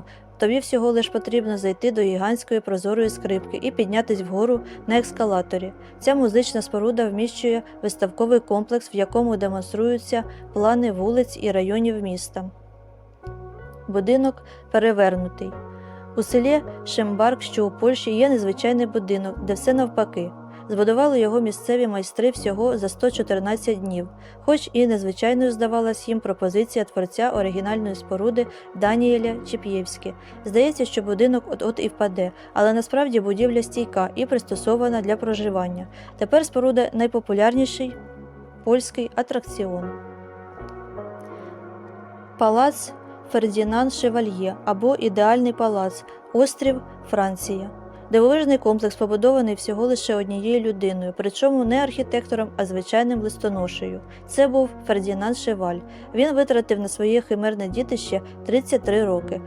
Фердінану, тобі всього лиш потрібно зайти до гігантської прозорої скрипки і піднятись вгору на ескалаторі. Ця музична споруда вміщує виставковий комплекс, в якому демонструються плани вулиць і районів міста. Будинок перевернутий. У селі Шембарк, що у Польщі, є незвичайний будинок, де все навпаки. Збудували його місцеві майстри всього за 114 днів, хоч і незвичайною здавалась їм пропозиція творця оригінальної споруди Даніеля Чіп'євські. Здається, що будинок от-от і впаде, але насправді будівля стійка і пристосована для проживання. Тепер споруда найпопулярніший польський атракціон. Палац Фердінанд Шевальє або Ідеальний палац, острів Франція. Дивовижний комплекс побудований всього лише однією людиною, причому не архітектором, а звичайним листоношею. Це був Фердінанд Шеваль. Він витратив на своє химерне дітище 33 роки.